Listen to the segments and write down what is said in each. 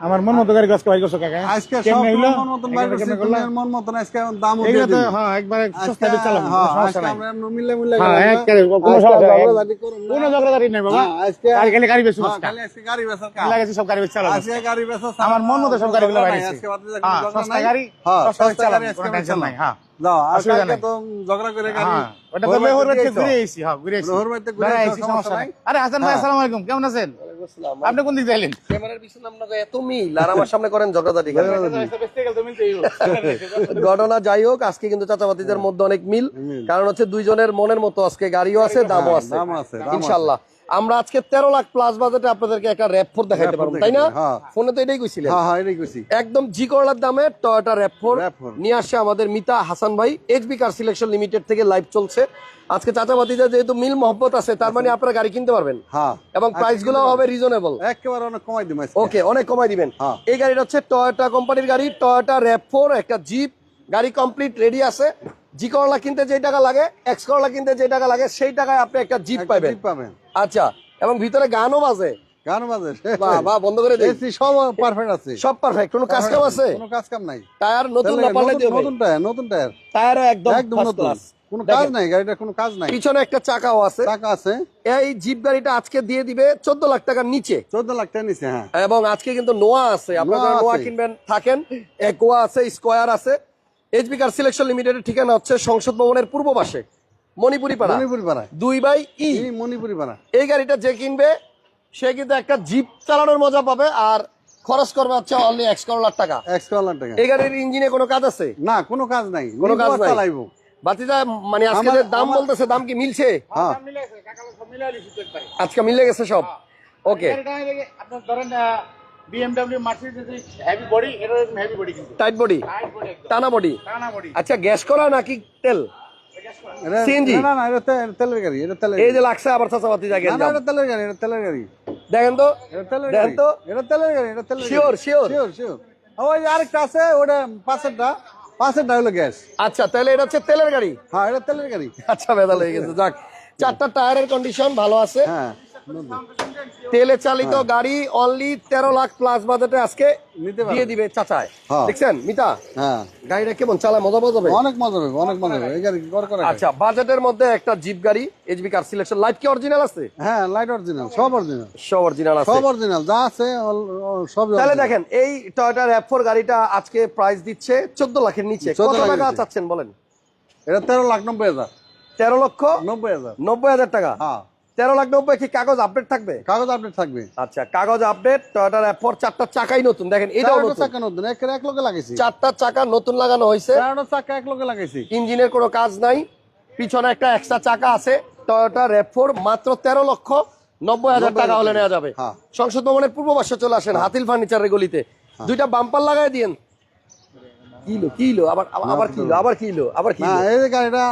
আমার মন মতো গাড়ি গাছকে বাইর করছ কাকা আজকে সব মন মতন বাইর করছি, কেমনে মন মতন আজকে দাম উঠিয়ে তো হ্যাঁ একবারে সস্তা দিয়ে চালাবো হ্যাঁ, সমস্যা আজকে নাই আমরা এমনি মিলে মিলে হ্যাঁ। একেবারে কোনো সমস্যা নাই। না। কোনো নাই বাবা হ্যাঁ, আজকে- গাড়ি খালি গাড়ি বেশি হ্যাঁ, খালি আজকে গাড়ি বেচার কাজ। লাগাইছি সব গাড়ি চালাবো আজকে গাড়ি আমার মন মতো সব গাড়িগুলো বাইরেছি আজকে কোনো হ্যাঁ সস্তা। গাড়ি হ্যাঁ, সস্তা আজকে টেনশন নাই। হ্যাঁ। তো ঝগড়া করে গাড়ি হ্যাঁ ওটা তো মেহুর ঘুরে। হ্যাঁ ঘুরে ঘুরে সমস্যা। নাই আরে হাসান ভাই আসসালামু আলাইকুম কেমন আছেন আপনি কোন দিক যাইলেন ক্যামেরার পিছনে আপনাকে এত মিল আর আমার সামনে করেন ঝগড়াঝাটি ঘটনা যাই হোক আজকে কিন্তু চাচাবাতিদের মধ্যে অনেক মিল কারণ হচ্ছে দুইজনের মনের মতো আজকে গাড়িও আছে দামও আছে, দামও আছে। ইনশাল্লাহ। আমরা আজকে তেরো লাখ প্লাস বাজেটে আপনাদেরকে একটা র্যাপ ফোর দেখাইতে পারব তাই না? হ্যাঁ। ফোনে তো এটাই কইছিলেন। হ্যাঁ হ্যাঁ একদম জি করলার দামে টয়োটা র্যাপ ফোর RAV4 নিয়ে আসছে আমাদের মিতা হাসান ভাই এইচবি কার সিলেকশন লিমিটেড থেকে লাইভ চলছে। আজকে চাচাবাতিদের যেহেতু মিল মহব্বত আছে তার মানে আপনারা গাড়ি কিনতে পারবেন। হ্যাঁ। এবং প্রাইসগুলো হবে রিজনেবল একেবারে অনেক কমাই আজকে। ওকে অনেক কমাই দিবেন। এই গাড়িটা হচ্ছে টয়োটা কোম্পানির গাড়ি টয়োটা র্যাপ ফোর একটা জিপ গাড়ি কমপ্লিট রেডি আছে। জি করলা কিনতে যে টাকা লাগে এক্স করলা কিনতে যে টাকা লাগে সেই টাকায় আপনি একটা জিপ পাবেন। পাবেন। আচ্ছা এবং ভিতরে গানও বাজে। গান বাজে। বাহ বাহ বন্ধ করে দিন সব পারফেক্ট আছে। সব পারফেক্ট কোনো কাজ কাম আছে? কোনো কাজ কাম নাই। টায়ার নতুন না পাল্টে নতুন- নতুন টায়ার নতুন টায়ার টায়ারও একদম একদম নতুন। কোনো কাজ নাই গাড়িটা কোনো কাজ নাই। পিছনে একটা চাকাও আছে। টাকা আছে। এই জিপ গাড়িটা আজকে দিয়ে দিবে চোদ্দ লাখ টাকার নিচে। চোদ্দ লাখ টাকা নিছে হ্যাঁ। এবং আজকে কিন্তু নোয়া আছে। আপনারা নোয়া নোয়া কিনবেন থাকেন। একোয়া আছে স্কোয়ার আছে। এইচবি কার সিলেকশন লিমিটেডের ঠিকানা হচ্ছে সংসদ ভবনের পূর্ব পাশে মণিপুরি পাড়া মণিপুরি পাড়া। দুই বাই ই। মণিপুরি পাড়া। এই গাড়িটা যে কিনবে সে কিন্তু একটা জিপ চালানোর মজা পাবে আর খরচ করবে হচ্ছে অনলি একশো লাখ টাকা। একশো লাখ টাকা। এই গাড়ির ইঞ্জিনে কোনো কাজ আছে? না কোনো কাজ নাই। কোনো কাজ নাই। চালাইবো। বাতিদা মানে আজকে যে দাম বলতেছে দাম কি মিলছে? হ্যাঁ। আজকে মিলে গেছে সব? ওকে আপনার ধরেন বিএমডব্লিউ মার্সিডিজ হেভি বডি এটা হেভি বডি কিন্তু। টাইট বডি টাইট বডি টানা বডি টানা বডি আচ্ছা গ্যাস করা নাকি তেল? এটা- না, না না এটা তেলের গাড়ি এটা তেলের এই গাড়ি। যে লাগছে আবার চাচাবাতি না না এটা তেলের গাড়ি এটা তেলের গাড়ি। দেখেন তো। এটা তেলের গাড়ি তো। এটা তেলের গাড়ি এটা তেলের Sure, sure. শিওর শিওর ওই আরেকটা আছে ওটা পাঁচেরটা। হলো গ্যাস আচ্ছা তাহলে এটা হচ্ছে তেলের গাড়ি? হ্যাঁ এটা তেলের গাড়ি। আচ্ছা বেদা হয়ে গেছে। যাক চারটা টায়ারের কন্ডিশন ভালো আছে। হ্যাঁ। তেলে চালিত গাড়ি অনলি তেরো লাখ প্লাস বাজেটে আজকে দিয়ে দিবে চাচায়। হ্যাঁ। দেখছেন মিতা? হ্যাঁ। গাড়িটা কেমন চালায় মজা মজা অনেক মজা হবে অনেক মজা হবে এই গাড়ি আচ্ছা বাজেটের মধ্যে একটা জিপ গাড়ি এইচবি কার সিলেকশন লাইট কি অরিজিনাল আছে? হ্যাঁ লাইট অরিজিনাল সব অরিজিনাল সব অরিজিনাল আছে। সব অরিজিনাল যা আছে সব তাহলে দেখেন এই টয়োটা গাড়িটা আজকে প্রাইস দিচ্ছে চোদ্দ লাখের নিচে। 14 কত টাকা চাচ্ছেন বলেন? এটা তেরো লাখ নব্বই হাজার। তেরো লক্ষ নব্বই হাজার। নব্বই হাজার টাকা। হ্যাঁ। তেরো লাখ নব্বই কি কাগজ আপডেট থাকবে? কাগজ আপডেট থাকবে। আচ্ছা কাগজ আপডেট টয়োটা র্যাপ চারটা চাকাই নতুন। দেখেন এটাও চাকা নতুন এক লোকে লাগাইছি। চারটা চাকা নতুন লাগানো হয়েছে। চাকা এক লোকে লাগাইছি। ইঞ্জিনের কোনো কাজ নাই। পিছনে একটা এক্সট্রা চাকা আছে টয়োটা র্যাপফোর মাত্র তেরো লক্ষ নব্বই হাজার টাকা হলে নেওয়া যাবে। হ্যাঁ। সংসদ ভবনের পূর্ব পাশে চলে আসেন হাতিল ফার্নিচারের গলিতে। দুইটা বাম্পার লাগাই দিয়েন। কিলো কিলো আবার আবার- কিলো আবার কিলো আবার কিলো। এই গাড়িটা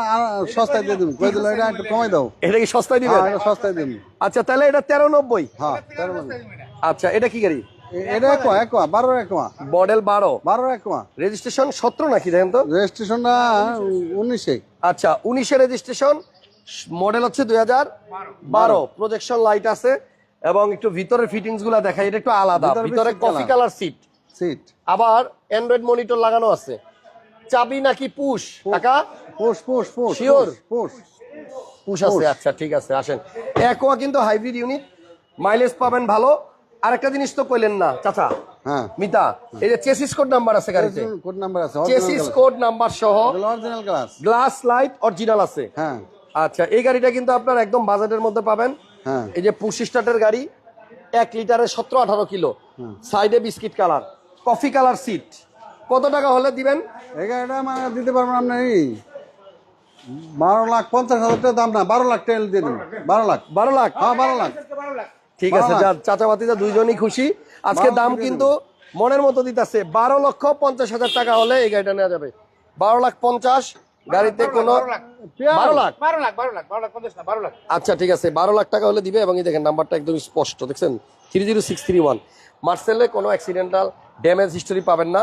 সস্তায় দিয়ে দিন কই দিল? এটা একটু কমাই দাও। এটা কি সস্তায় দিবেন? হ্যাঁ এটা সস্তায় দিন আচ্ছা তাহলে এটা তেরো নব্বই। হ্যাঁ তেরো মানে। আচ্ছা এটা কি গাড়ি? এটা একোয়া একোয়া বারো একোয়া। মডেল বারো। বারো একোয়া। রেজিস্ট্রেশন সতেরো নাকি দেখেন তো? রেজিস্ট্রেশনটা উনিশে। আচ্ছা উনিশে রেজিস্ট্রেশন মডেল হচ্ছে দুই হাজার বারো। প্রজেকশন লাইট আছে এবং একটু ভিতরের ফিটিংসগুলা দেখাই এটা একটু আলাদা। ভিতরে কফি কালার সিট সিট আবার অ্যান্ড্রয়েড মনিটর লাগানো আছে। চাবি নাকি পুশ টাকা push push push Sure? Push push আছে আচ্ছা ঠিক আছে আসেন। একোয়া কিন্তু হাইব্রিড ইউনিট মাইলেজ পাবেন ভালো। আরেকটা জিনিস তো কইলেন না চাচা। হ্যাঁ। মিতা এই যে চেসিস কোড নাম্বার আছে গাড়িতে। কোড নাম্বার আছে চেসিস কোড নাম্বার সহ original class glass light original আছে। হ্যাঁ। আচ্ছা এই গাড়িটা কিন্তু আপনার একদম বাজেটের মধ্যে পাবেন। হ্যাঁ। এই যে পুশ স্টার্টের গাড়ি এক লিটারে সতেরো আঠারো কিলো। সাইডে biscuit colour coffee colour seat. কত টাকা হলে দিবেন? এই গাড়িটা মানে দিতে পারবেন আপনি বারো লাখ পঞ্চাশ হাজার টাকা দাম না বারো লাখ টাকা দিয়ে দেবেন বারো লাখ। বারো লাখ? হ্যাঁ বারো লাখ। ঠিক আছে চাচা বাতিদা দুইজনই খুশি। আজকে দাম কিন্তু মনের মতো দিতেছে। বারো লক্ষ পঞ্চাশ হাজার টাকা হলে এই গাড়িটা নেওয়া যাবে। বারো লাখ পঞ্চাশ গাড়িতে কোনো বারো লাখ। বারো লাখ? বারো লাখ বারো লাখ পঞ্চাশ না বারো লাখ। আচ্ছা ঠিক আছে বারো লাখ টাকা হলে দিবে এবং এই দেখেন নাম্বারটা একদম স্পষ্ট দেখছেন? Three zero six three one মার্সেলে কোনো অ্যাক্সিডেন্টাল ড্যামেজ হিস্টোরি পাবেন না।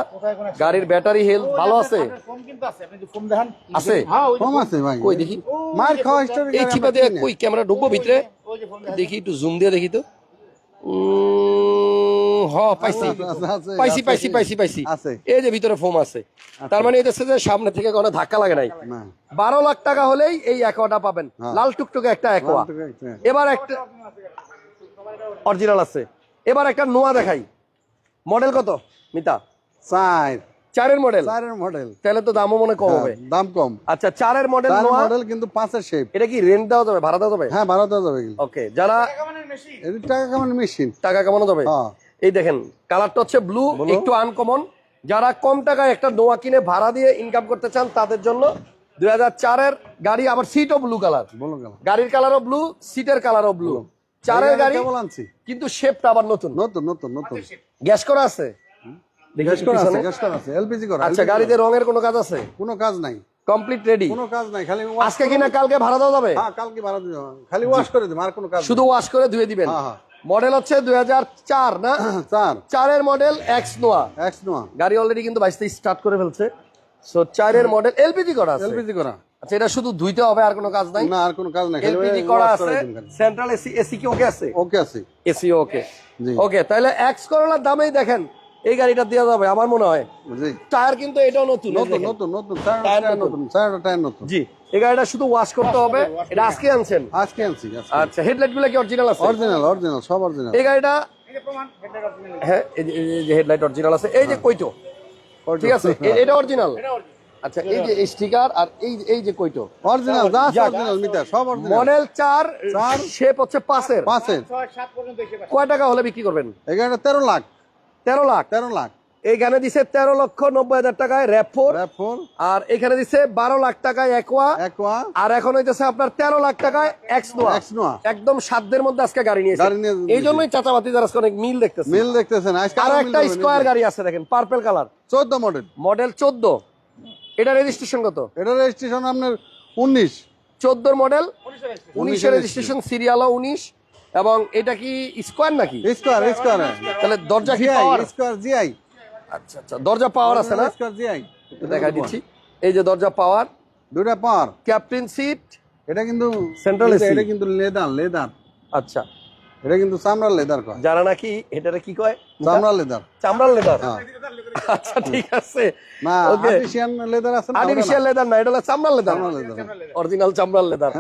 গাড়ির ব্যাটারি হেলথ ভালো আছে? ফোন কিন্তু আছে আপনি যদি ফোন দেখান। আছে? হ্যাঁ ওই যে কম আছে ভাই। কই দেখি? মার খাওয়া হিস্টোরি এই চিপা দিয়ে কই? ক্যামেরা ঢুকবো ভিতরে? দেখি একটু জুম দিয়ে দেখি তো। হ পাইছি। আছে, আছে, আছে, পাইছি পাইছি পাইছি পাইছি। এই যে ভিতরে ফোম আছে। তার মানে এটা যে সামনে থেকে কোনো ধাক্কা লাগে নাই। বারো লাখ টাকা হলেই এই একোয়াটা পাবেন। হ্যাঁ। লাল টুকটুকে একটা একটা। এবার একটা অরিজিনাল আছে। এবার একটা নোয়া দেখাই। মডেল কত? মিতা? চার। চারের মডেল। চারের মডেল। তাহলে তো দামও মনে কম হবে। দাম কম। আচ্ছা চারের মডেল নোয়া। মডেল কিন্তু পাঁচের শেপ এটা কি রেন্ট দেওয়া যাবে? ভাড়া দেওয়া যাবে? হ্যাঁ ভালো দেওয়া যাবে ওকে যারা টাকা কেমন মেশিন টাকা কামানো যাবে? হ্যাঁ। এই দেখেন কালারটা হচ্ছে ব্লু একটু আনকমন যারা কম টাকায় একটা নোয়া কিনে ভাড়া দিয়ে ইনকাম করতে চান তাদের জন্য দুই হাজার চারের গাড়ি আবার সিটও ব্লু কালার গাড়ির কালারও ব্লু সিটের কালারও ব্লু চারের গাড়ি কিন্তু শেপটা আবার নতুন। নতুন নতুন নতুন। গ্যাস করা আছে? দেখি গ্যাস করা আছে পিছনে। গ্যাস করা আছে এলপিজি করা আচ্ছা গাড়িতে রঙের কোনো কাজ আছে? কোনো কাজ নাই। কমপ্লিট রেডি কোনো কাজ নাই খালি আজকে কিনা কালকে ভাড়া দেওয়া যাবে? হ্যাঁ কালকে ভাড়া দিও খালি ওয়াশ করে দিবে আর কোনো কাজ শুধু ওয়াশ করে ধুয়ে দিবেন। হ্যাঁ, হ্যাঁ। মডেল হচ্ছে দুই হাজার চার না? চার। চারের model X Noah X Noah গাড়ি অলরেডি কিন্তু বাইশ স্টার্ট করে ফেলছে। সো চারের মডেল এলপিজি করা এলপিজি করা। আচ্ছা এটা শুধু ধুইতে হবে আর কোনো কাজ নাই? না আর কোনো কাজ নাই এলপিজি করা আছে। সেন্ট্রাল এসি এসি কি ওকে আছে? ওকে আছে। এসি ওকে ওকে তাহলে এক্স করলার দামেই দেখেন এই গাড়িটা দেওয়া যাবে আমার মনে হয়। টায়ার কিন্তু এটাও নতুন নতুন নতুন নতুন টায়ার নতুন। নতুন। টায়ার নতুন। জি। এই গাড়িটা শুধু ওয়াশ করতে হবে। এটা আজকে আনছেন? আজকে আনছি আচ্ছা হেডলাইটগুলো কি অরিজিনাল আছে? অরিজিনাল অরিজিনাল সব অরিজিনাল এই গাড়িটা এই যে প্রমাণ হেডলাইট হ্যাঁ এই যে- হেডলাইট অরিজিনাল আছে। এই যে কইটো ঠিক আছে? এটা অরিজিনাল আচ্ছা এই যে স্টিকার আর এই এই যে কইটো অরিজিনাল যা অরিজিনাল মিটার সব অরিজিনাল মডেল চার চার। শেপ হচ্ছে পাঁচের। পাঁচের। ছয় সাত পর্যন্ত এসে পাচ্ছে। কয় টাকা হলে বিক্রি করবেন? এখানে তেরো লাখ। তেরো লাখ। তেরো লাখ। এই গানে দিছে তেরো লক্ষ নব্বই হাজার টাকায় র্যাপ ফোর। ফোর। আর এখানে দিছে বারো লাখ টাকায় একোয়া একোয়া আর এখন হইতেছে আপনার তেরো লাখ টাকায় এক্স নোয়া এক্স নোয়া একদম সাধ্যের মধ্যে আজকে গাড়ি নিয়েছে। গাড়ি নিয়ে এই জন্যই চাচাবাতি যারা আজকে অনেক মিল দেখতেছে। মিল দেখতেছেন আজকে আর একটা স্কোয়ার গাড়ি আছে দেখেন পার্পেল কালার চোদ্দ মডেল মডেল চোদ্দ। এটা রেজিস্ট্রেশন কত? এটা রেজিস্ট্রেশন আপনার উনিশ। চোদ্দোর মডেল উনিশের রেজিস্ট্রেশন সিরিয়ালও উনিশ। এবং এটা কি স্কোয়ার নাকি? স্কোয়ার স্কোয়ার তাহলে দরজা কি স্কোয়ার জিআই আচ্ছা আচ্ছা। দরজা পাওয়ার আছে না? দেখাই দিচ্ছি। এই যে দরজা পাওয়ার দুইটা পাওয়ার ক্যাপ্টেন সিট এটা কিন্তু Central এটা- কিন্তু লেদার লেদার আচ্ছা। এটা কিন্তু চামড়ার লেদার কয়। যারা নাকি এটারে কি কয়? চামড়ার লেদার চামড়ার লেদার হ্যাঁ। আচ্ছা ঠিক আছে। না আর্টিসিয়ান লেদার আছে না আর্টিফিশিয়াল লেদার না এটা হলো চামড়ার লেদার চামড়ার লেদার অরিজিনাল চামড়ার লেদার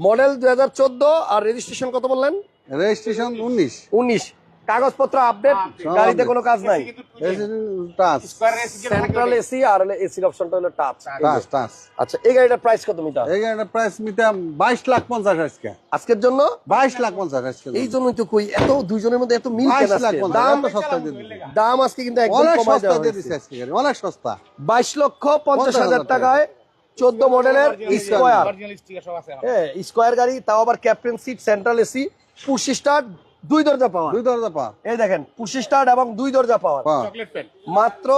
মডেল দুই হাজার চোদ্দ আর রেজিস্ট্রেশন কত বললেন? রেজিস্ট্রেশন উনিশ। উনিশ। কাগজপত্র আপডেট গাড়িতে কোনো কাজ নাই। টাচ সেন্ট্রাল এসি আর এসির অপশনটা হলো টাচ টাচ টাচ আচ্ছা এই গাড়িটার প্রাইস কত মিটার? এই গাড়িটার প্রাইস মিটার বাইশ লাখ পঞ্চাশ আজকে। আজকের জন্য? বাইশ লাখ পঞ্চাশ আজকে এই জন্যই তো কই এত দুইজনের মধ্যে এত মিল কেন আজকে? দাম এত সস্তা দিয়ে দাম আজকে কিন্তু একদম অনেক কমায় সস্তা দেওয়া দিয়ে হয়েছে। দিচ্ছে আজকে গাড়ি অনেক সস্তা। বাইশ লক্ষ পঞ্চাশ হাজার হাজার টাকায় চোদ্দ মডেলের স্কোয়ার অরিজিনাল স্টিকার সব আছে হ্যাঁ স্কোয়ার গাড়ি তাও আবার captain seat central AC push start দুই দরজা পাওয়ার। দুই দরজা পা এই দেখেন পুশি স্টার্ট এবং দুই দরজা পাওয়ার। পা চকলেট পেন। মাত্র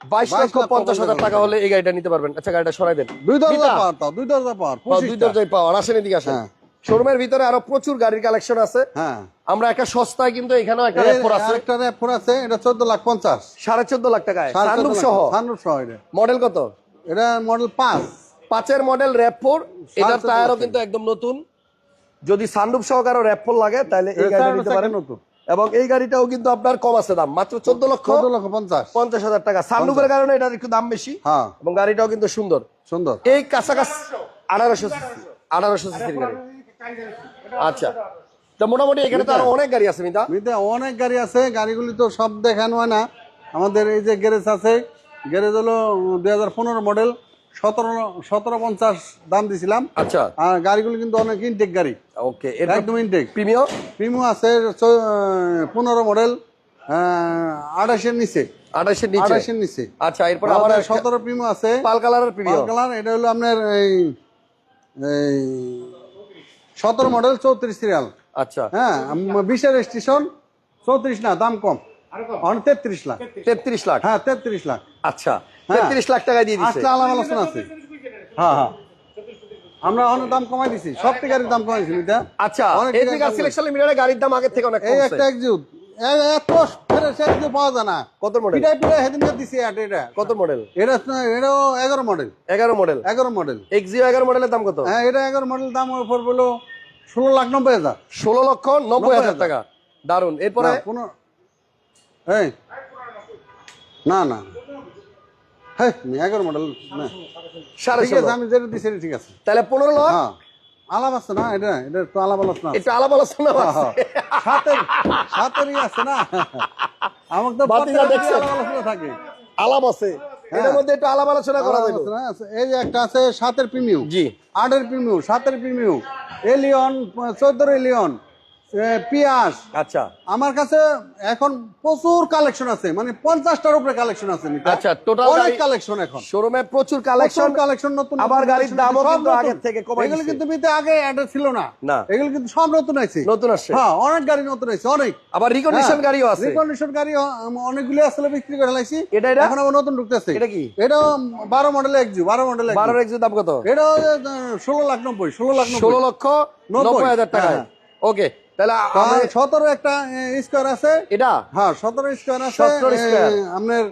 বাইশ লক্ষ পঞ্চাশ হাজার টাকা হলে এই গাড়িটা নিতে পারবেন। আচ্ছা গাড়িটা সরাই দেন। দুই দরজা? পাওয়ার দুই দরজা পাওয়ার দুই পাওয়ার। আসেন এদিকে আসেন। হ্যাঁ। শোরুমের ভিতরে আরও প্রচুর গাড়ির কালেকশন আছে। হ্যাঁ। আমরা একটা সস্তায় কিন্তু এখানেও একটা আছে। আছে এটা চোদ্দ লাখ পঞ্চাশ। সাড়ে চোদ্দ লাখ টাকায়। সানরুফ সহ লাখ। সানরুফ সহ এটা। মডেল কত? এটা মডেল পাঁচ। পাঁচের মডেল র্যাপ ফোর এটার টায়ারও কিন্তু একদম নতুন। যদি সানরুফ সহকারও র্যাপ ফোর লাগে তাহলে এই চার নিতে পারেন। নতুন। এবং এই গাড়িটাও কিন্তু আপনার কম আছে দাম মাত্র চোদ্দ লক্ষ চোদ্দ লক্ষ পঞ্চাশ। পঞ্চাশ হাজার টাকা। সানরুফের কারণে এটার একটু দাম বেশি হ্যাঁ। এবং গাড়িটাও কিন্তু সুন্দর। সুন্দর। এই কাছাকাছি আঠারোশো আঠারোশো সিসির গাড়ি। আচ্ছা। তো মোটামুটি এখানে তো আরও অনেক গাড়ি আছে মিতা। মিতে অনেক গাড়ি আছে। গাড়িগুলি তো সব দেখানো হয় না। আমাদের এই যে গ্যারেজ আছে গ্যারেজ হলো দুই হাজার পনেরো মডেল সতেরো সতেরো পঞ্চাশ দাম দিছিলাম। আচ্ছা। আর গাড়িগুলি কিন্তু অনেক ইনটেক গাড়ি। ওকে একদম ইনটেক প্রিমিয়াম প্রিমো আছে পনেরো মডেল আঠাশের নিচে। আঠাশের নিচে? আঠাশের নিচে। আচ্ছা এরপর আবার সতেরো প্রিমো আছে। পাল কালারের প্রিমিয়াম কালার এটা হলো আপনার এই সতেরো মডেল চৌত্রিশ সিরিয়াল আচ্ছা। হ্যাঁ বিশের স্টেশন চৌত্রিশ না দাম কম। তেত্রিশ লাখ। তেত্রিশ লাখ? হ্যাঁ তেত্রিশ লাখ। আচ্ছা। তেত্রিশ লাখ টাকায় দিয়ে দিচ্ছে আলাদা আলোচনা আছে। হ্যাঁ হ্যাঁ। আমরা অনেক দাম কমাই দিছি সব গাড়ির দাম কমাই দিছি এটা আচ্ছা এই টাকা কার সিলেকশন লিমিটেড গাড়ির দাম আগের থেকে অনেক এই একটা একজুট। এত ফেরে সে পাওয়া যায় না। কত মডেল দিছি এটা এটা। কত মডেল এটা এটাও মডেল এগারো মডেল এগারো মডেল এক্সিও মডেলের দাম কত? হ্যাঁ এটা এগারো মডেল দাম উপর বলো ষোলো লাখ নব্বই হাজার। ষোলো লক্ষ নব্বই হাজার হাজার। টাকা। দারুণ এরপরে? না, এই। না না। হ্যাঁ এগারো মডেল সাড়ে ঠিক আছে আমি যেটা দিচ্ছি ঠিক আছে। তাহলে পনেরো লাখ হ্যাঁ। আলাপ আছে না এটা এটা তো আলাপ আলোচনা আছে। আলাপ আলোচনা হ্যাঁ। সাতের সাতেরই আছে না। আমার তো আলোচনা থাকে। আলাপ আছে। এটার মধ্যে একটু আলাপ আলোচনা করা যাবে। এই যে একটা আছে সাতের প্রিমিউ জি। আটের প্রিমিউ সাতের প্রিমিউ এলিয়ন চোদ্দোর এলিয়ন পিয়াস আচ্ছা। আমার কাছে এখন প্রচুর কালেকশন আছে মানে পঞ্চাশটার উপরে কালেকশন আছে আচ্ছা, total অনেক কালেকশন এখন। শোরুমে প্রচুর কালেকশন। কালেকশন নতুন আবার গাড়ির দামও কিন্তু। আগের থেকে কমাই এগুলো কিন্তু মিতে আগে অ্যাড্রেস ছিল না। না। এগুলো কিন্তু সব নতুন আছে নতুন আসছে। হ্যাঁ অনেক গাড়ি নতুন আছে অনেক। আবার রিকন্ডিশন গাড়িও আছে। রিকন্ডিশন গাড়ি অনেকগুলো আসলে বিক্রি করে লাইছি এটা এটা? এখন আবার নতুন ঢুকতেছে। এটা কি? এটা বারো মডেল একজু বারো মডেল বারোর এক্সের দাম কত? এটা ষোলো লাখ নব্বই ষোলো লাখ ষোলো নব্বই লক্ষ নব্বই। নব্বই হাজার টাকায়। হ্যাঁ। ওকে তাহলে সতেরো একটা স্কোয়ার আছে। এটা? হ্যাঁ সতেরো স্কোয়ার আছে। 17 square। এ, আপনার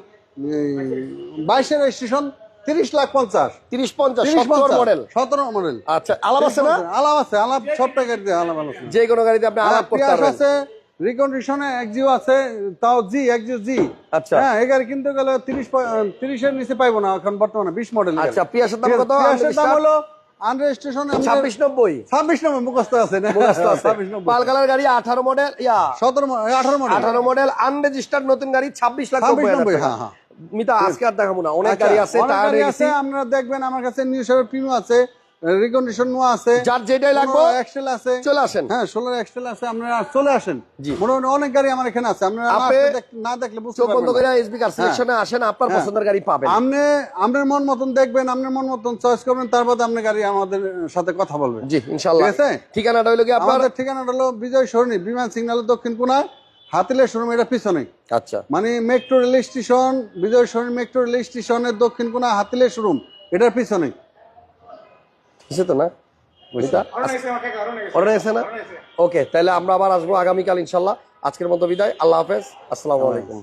বাইশের স্টেশন তিরিশ লাখ পঞ্চাশ। তিরিশ পঞ্চাশ মডেল সতেরো মডেল আচ্ছা আলাপ আছে না? আলাপ আছে আলাপ সব টাকার দিয়ে আলাপ আলাপ যে কোনো গাড়িতে আপনি আলাপ করতে পারবেন। আছে রিকন্ডিশনে একজিও আছে তাও জি একজিও জি আচ্ছা। হ্যাঁ এই গাড়ি কিনতে গেলে তিরিশ তিরিশের নিচে পাইবো না এখন বর্তমানে বিশ মডেল আচ্ছা পিয়াসের দাম কত? পিয়াসের দাম হলো আনরেজিস্ট্রেশন মুখস্থ আছে না? পাল কালার গাড়ি আঠারো মডেল ইয়া। সতেরো আঠারো মডেল আঠারো মডেল আনরেজিস্টার্ড নতুন গাড়ি ছাব্বিশ লাখ। হ্যাঁ হ্যাঁ। মিতা আজকে আর দেখাবো না। অনেক আচ্ছা, গাড়ি আছে টায়ার আছে। আপনারা দেখবেন আমার কাছে নিউ প্রিমিয়াম আছে। রিকন্ডিশন নোয়া আছে। যার যেটাই লাগবে এক্সেল আছে। চলে আসেন। হ্যাঁ ষোলোর এক্সেল আছে আপনারা চলে আসেন। মোটামুটি অনেক গাড়ি আমার এখানে আছে আপনারা না না দেখলে বুঝতে চোখ বন্ধ করে এসবি কার সিলেকশনে আসেন আপনার পছন্দের গাড়ি পাবেন। আপনি আপনার মন মতন দেখবেন আপনার মন মতন চয়েস করবেন তারপর আপনি গাড়ি আমাদের সাথে কথা বলবেন। জি ইনশাল্লাহ ঠিক আছে? ঠিকানাটা হইল কি আপনার? ঠিকানাটা হলো বিজয় সরণি বিমান সিগন্যালের দক্ষিণ হাতিলের শোরুম এটা পিছনে আচ্ছা। মানে metro rail station Bijoy Sarani metro rail স্টেশনের দক্ষিণ কোনায় হাতিলের শোরুম এটার পিছনে বুঝছে। তো না অর্ডার এসে। না? ওকে তাহলে আমরা আবার আসব আগামীকাল ইনশাল্লাহ আজকের মতো বিদায়। আল্লাহ হাফেজ। আসসালামু আলাইকুম।